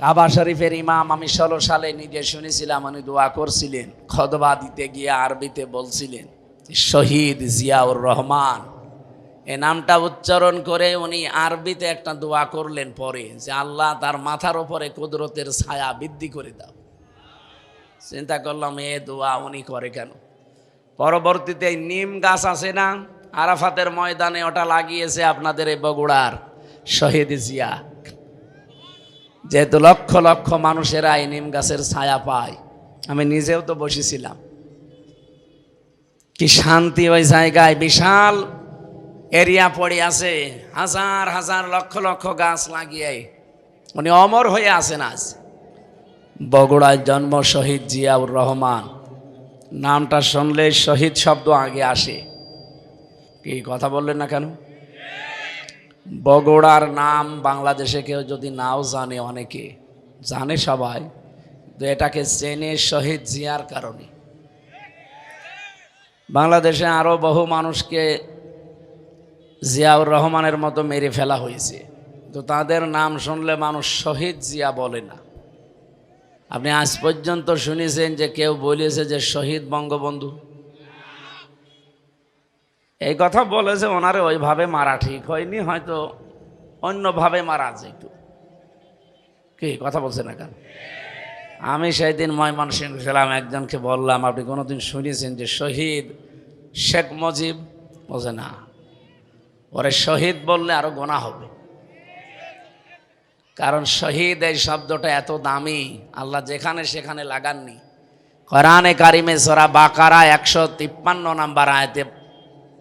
কাবা শরীফের ইমাম আমি ষোলো সালে নিজে শুনেছিলাম, উনি দোয়া করছিলেন খদবা দিতে গিয়ে আরবিতে বলছিলেন শহীদ জিয়াউর রহমান। এ নামটা উচ্চারণ করে উনি আরবিতে একটা দোয়া করলেন পরে, যে, আল্লাহ তার মাথার ওপরে কুদরতের ছায়া বৃদ্ধি করে দাও। চিন্তা করলাম, এ দোয়া উনি করে কেন? পরবর্তীতে নিম গাছ আছে না, আরাফাতের ময়দানে ওটা লাগিয়েছে আপনাদের এই বগুড়ার শহীদ জিয়া। যেহেতু লক্ষ লক্ষ মানুষেরা এই নিম গাছের ছায়া পায়, আমি নিজেও তো বসেছিলাম। কি শান্তি ওই জায়গায়, বিশাল এরিয়া পড়ে আছে, হাজার হাজার লক্ষ লক্ষ গাছ লাগিয়ে। উনি অমর হয়ে আছেন আজ। বগুড়ায় জন্ম শহীদ জিয়াউর রহমান। নামটা শুনলে শহীদ শব্দ আগে আসে। কি কথা বললেন না কেন? বগুড়ার নাম বাংলাদেশে কেউ যদি নাও জানে অনেকে, জানে সবাই, তো এটাকে চেনে শহীদ জিয়ার কারণে। বাংলাদেশে আরও বহু মানুষকে জিয়াউর রহমানের মতো মেরে ফেলা হয়েছে। তো তাদের নাম শুনলে মানুষ শহীদ জিয়া বলে না। আপনি আজ পর্যন্ত শুনেছেন যে কেউ বলেছে যে শহীদ বঙ্গবন্ধু? এই কথা বলেছে ওনারে ওইভাবে মারা ঠিক হয়নি, হয়তো অন্যভাবে মারা একটু। কি কথা বলছে না কেন আমি সেই দিন ময়মনসিংহ ছিলাম একজনকে বললাম, আপনি কোনোদিন শুনেছেন যে শহীদ শেখ মুজিব? বলছে, না। ওরে শহীদ বললে আরও গোনা হবে। কারণ শহীদ এই শব্দটা এত দামি, আল্লাহ যেখানে সেখানে লাগাননি। কোরআনে কারিমে সরা বাকারা একশো তিপ্পান্ন নাম্বার আয়তে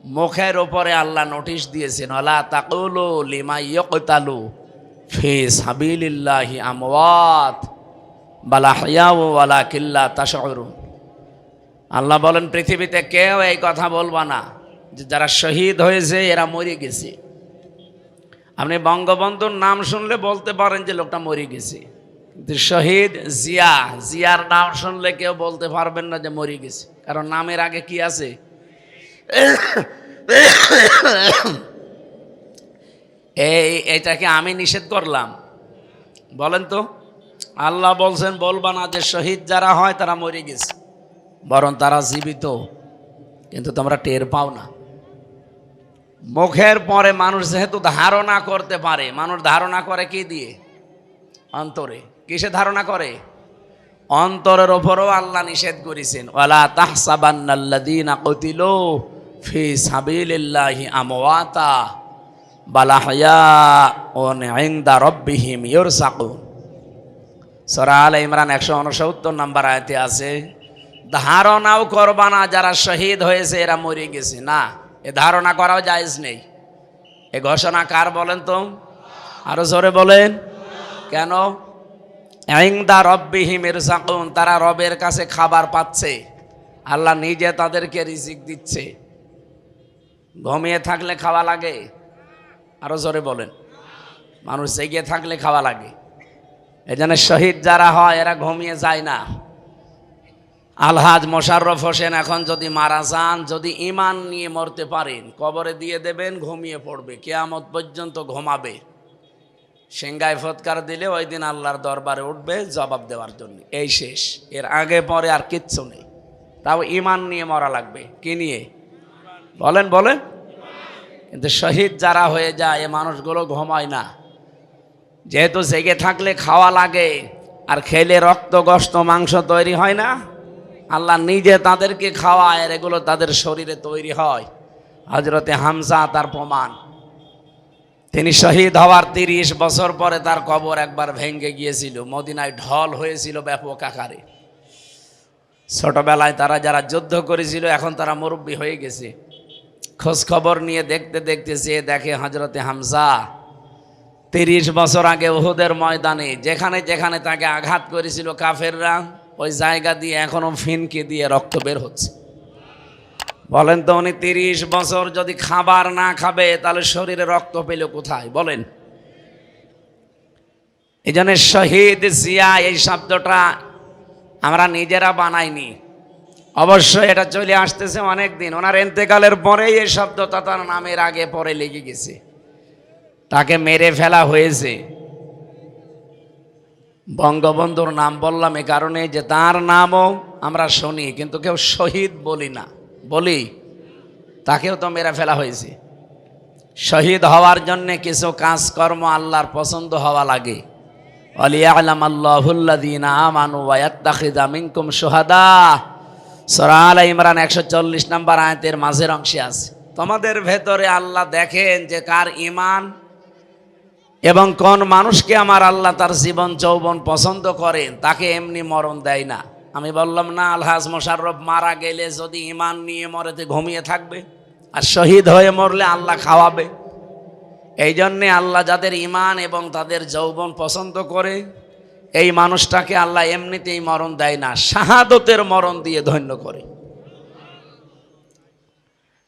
মুখের ওপরে আল্লাহ নোটিশ দিয়েছেন আল্লাহ তাকুলু লিমা ইয়কতালু ফি সাবিলিল্লাহি আমওয়াত, বালা হায়াউ ওয়ালা কিল্লা তাশউরুন। আল্লাহ বলেন, পৃথিবীতে কেউ এই কথা বলবা না, যে যারা শহীদ হয়েছে, এরা মরে গেছে। আপনি বঙ্গবন্ধুর নাম শুনলে বলতে পারেন যে লোকটা মরে গেছে। কিন্তু শহীদ জিয়া, জিয়ার নাম শুনলে কেউ বলতে পারবেন না যে মরে গেছে। কারণ নামের আগে কি আছে? এই, এটাকে আমি নিষেধ করলাম। বলেন তো, আল্লাহ বলছেন, বলবা না যে শহীদ যারা হয়, তারা মরে গেছে। বরং তারা জীবিত। কিন্তু তোমরা টের পাও না। মুখের পরে মানুষ যেহেতু ধারণা করতে পারে, মানুষ ধারণা করে কি দিয়ে? অন্তরে। কিসে ধারণা করে? অন্তরের ওপরও আল্লাহ নিষেধ করেছেন। ওয়ালা তাহসাবান্নাল্লাযীনা কুতিলু। ফি সাবিলিল্লাহি আমওয়াতা বালা হায়াউন ইনদা রাব্বিহিম ইরসাকুন সূরা আল ইমরান 169 নম্বর আয়াতে আছে, ধারণাও করবা না যারা শহীদ হয়েছে, এরা মরে গেছে। না, এ ধারণা করাও জায়েজ নেই। এ ঘোষণা কার বলেন তো? আরও জোরে বলেন। কেন? ইংদা রব্বিহিম ইরসাকুন তারা রবের কাছে খাবার পাচ্ছে। আল্লাহ নিজে তাদেরকে রিজিক দিচ্ছে। ঘুমিয়ে থাকলে খাওয়া লাগে? আরও জোরে বলেন। মানুষ জেগে থাকলে খাওয়া লাগে। এই জন্য শহীদ যারা হয়, এরা ঘুমিয়ে যায় না। আলহাজ মোশাররফ হোসেন এখন যদি মারা যান, যদি ইমান নিয়ে মরতে পারেন, কবরে দিয়ে দেবেন, ঘুমিয়ে পড়বে, কেয়ামত পর্যন্ত ঘুমাবে। সেঙ্গায় ফৎকার দিলে ওই দিন আল্লাহর দরবারে উঠবে জবাব দেওয়ার জন্য। এই শেষ। এর আগে পরে আর কিচ্ছু নেই। তাও ইমান নিয়ে মরা লাগবে। কি নিয়ে? বলেন বলেন। কিন্তু শহীদ যারা হয়ে যায়, এ মানুষগুলো ঘুমায় না। যেহেতু জেগে থাকলে খাওয়া লাগে, আর খেলে রক্ত গস্ত মাংস তৈরি হয় না, আল্লাহ নিজে তাদেরকে খাওয়ায়, আর এগুলো তাদের শরীরে তৈরি হয়। হজরতে হামজা তার প্রমাণ। তিনি শহীদ হওয়ার তিরিশ বছর পরে তার কবর একবার ভেঙ্গে গিয়েছিল। মদিনায় ঢল হয়েছিল ব্যাপক আকারে। ছোটবেলায় তারা যারা যুদ্ধ করেছিল, এখন তারা মুরব্বী হয়ে গেছে। খোঁজ খবর নিয়ে দেখতে দেখতে যেয়ে দেখে হজরতে হামজা তিরিশ বছর আগে ওহুদের ময়দানে, যেখানে যেখানে তাকে আঘাত করেছিল কাফেররা, ওই জায়গা দিয়ে এখনও ফিনকে দিয়ে রক্ত বের হচ্ছে। বলেন তো উনি তিরিশ বছর যদি খাবার না খাবে, তাহলে শরীরে রক্ত পেল কোথায়? বলেন। এই জন্য শহীদ জিয়া এই শব্দটা আমরা নিজেরা বানাইনি। অবশ্যই এটা চলে আসতেছে অনেক দিন ওনার এন্তেকালের পরেই এই শব্দটা তার নামের আগে পরে লেগে গেছে। তাকে মেরে ফেলা হয়েছে। বঙ্গবন্ধুর নাম বললাম এ কারণে যে তার নামও আমরা শুনি, কিন্তু কেউ শহীদ বলি না। বলি, তাকেও তো মেরে ফেলা হয়েছে। শহীদ হওয়ার জন্য কিছু কাজকর্ম আল্লাহর পছন্দ হওয়া লাগে। অলিয়া অলিয়ালাম আল্লাহুল্লাদিনা আমানু ওয়াত্তাখিদা মিনকুম সুহাদা সূরা আল ইমরান একশো চল্লিশ নম্বর আয়াতের মাঝের অংশে আছে। তোমাদের ভেতরে আল্লাহ দেখেন যে কার ইমান এবং কোন মানুষকে আমার আল্লাহ তার জীবন যৌবন পছন্দ করেন, তাকে এমনি মরণ দেয় না। আমি বললাম, না, আলহাজ মোশাররফ মারা গেলে যদি ইমান নিয়ে মরেতে ঘুমিয়ে থাকবে আর শহীদ হয়ে মরলে আল্লাহ খাওয়াবে। এই জন্যে আল্লাহ যাদের ইমান এবং তাদের যৌবন পছন্দ করে এই মানুষটাকে আল্লাহ এমনিতেই মরণ দেয় না, শাহাদতের মরণ দিয়ে ধন্য করে।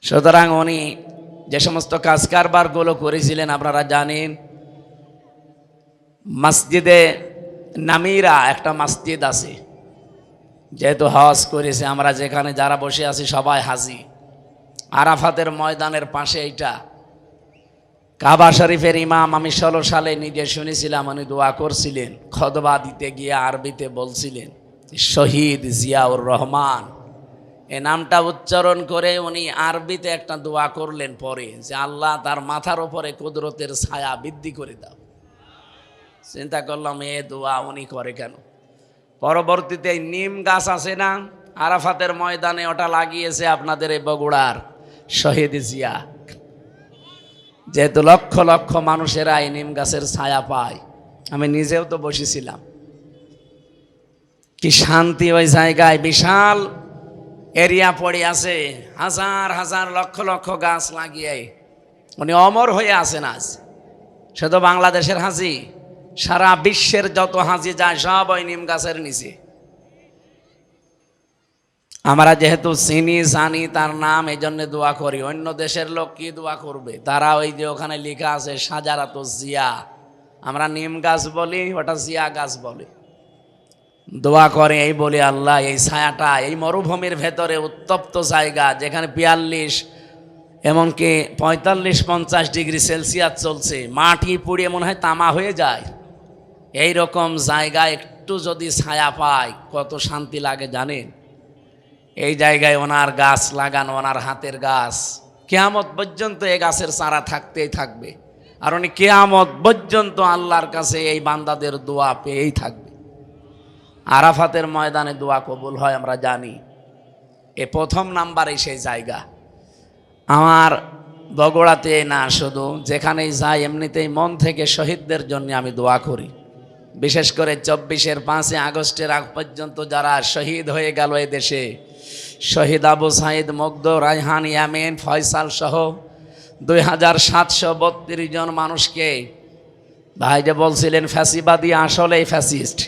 সুতরাং উনি যে সমস্ত কাজ কারবারগুলো করেছিলেন, আপনারা জানেন, মসজিদে নামিরা একটা মসজিদ আছে। যেহেতু হজ করেছে, আমরা যেখানে যারা বসে আছি সবাই হাজি। আরাফাতের ময়দানের পাশে এইটা। কাবা শরীফের ইমাম আমি ষোলো সালে নিজে শুনেছিলাম, উনি দোয়া করছিলেন খদবা দিতে গিয়ে আরবিতে বলছিলেন শহীদ জিয়াউর রহমান। এ নামটা উচ্চারণ করে উনি আরবিতে একটা দোয়া করলেন পরে, যে, আল্লাহ তার মাথার ওপরে কুদরতের ছায়া বৃদ্ধি করে দাও। চিন্তা করলাম, এ দোয়া উনি করে কেন? পরবর্তীতে নিম গাছ আছে না? আরাফাতের ময়দানে ওটা লাগিয়েছে আপনাদের এই বগুড়ার শহীদ জিয়া। যেহেতু লক্ষ লক্ষ মানুষেরা এই নিম গাছের ছায়া পায়, আমি নিজেও তো বসেছিলাম। কি শান্তি ওই জায়গায়, বিশাল এরিয়া পড়ে আছে, হাজার হাজার লক্ষ লক্ষ গাছ লাগিয়ে। উনি অমর হয়ে আছেন আজ। শুধু বাংলাদেশের হাজি, সারা বিশ্বের যত হাজি যায় সব ওই নিম গাছের নিচে। আমরা যেহেতু চিনি, জানি তার নাম এই জন্য দোয়া করি। অন্য দেশের লোক কি দোয়া করবে? তারা ওই যে ওখানে লেখা আছে, সাজারাত জিয়া। আমরা নিম গাছ বলি, ওটা জিয়া গাছ বলি। দোয়া করে, এই বলি আল্লাহ, এই ছায়াটা, এই মরুভূমির ভেতরে উত্তপ্ত জায়গা, যেখানে বিয়াল্লিশ, এমনকি পঁয়তাল্লিশ, পঞ্চাশ ডিগ্রি সেলসিয়াস চলছে। মাটি পুড়িয়ে মনে হয় তামা হয়ে যায়। এই রকম জায়গা একটু যদি ছায়া পায়, কত শান্তি লাগে জানেন? এই জায়গায় ওনার গাছ লাগান, ওনার হাতের গাছ। কেয়ামত পর্যন্ত এই গাছের চারা থাকতেই থাকবে। আর উনি কেয়ামত পর্যন্ত আল্লাহর কাছে এই বান্দাদের দোয়া পেয়েই থাকবে। আরাফাতের ময়দানে দোয়া কবুল হয়, আমরা জানি। এ প্রথম নাম্বারে সেই জায়গা। আমার বগুড়াতে না, শুধু যেখানেই যাই, এমনিতেই মন থেকে শহীদদের জন্য আমি দোয়া করি। বিশেষ করে চব্বিশের পাঁচই আগস্টের আগ পর্যন্ত যারা শহীদ হয়ে গেল এ দেশে, শহীদ আবু সাঈদ মুগ্ধ, রায়হান ইয়ামিন ফয়সাল সহ দুই হাজার সাতশো বত্রিশ জন মানুষকে, ভাই যে বলছিলেন ফ্যাসিবাদী আসলেই ফ্যাসিস্ট।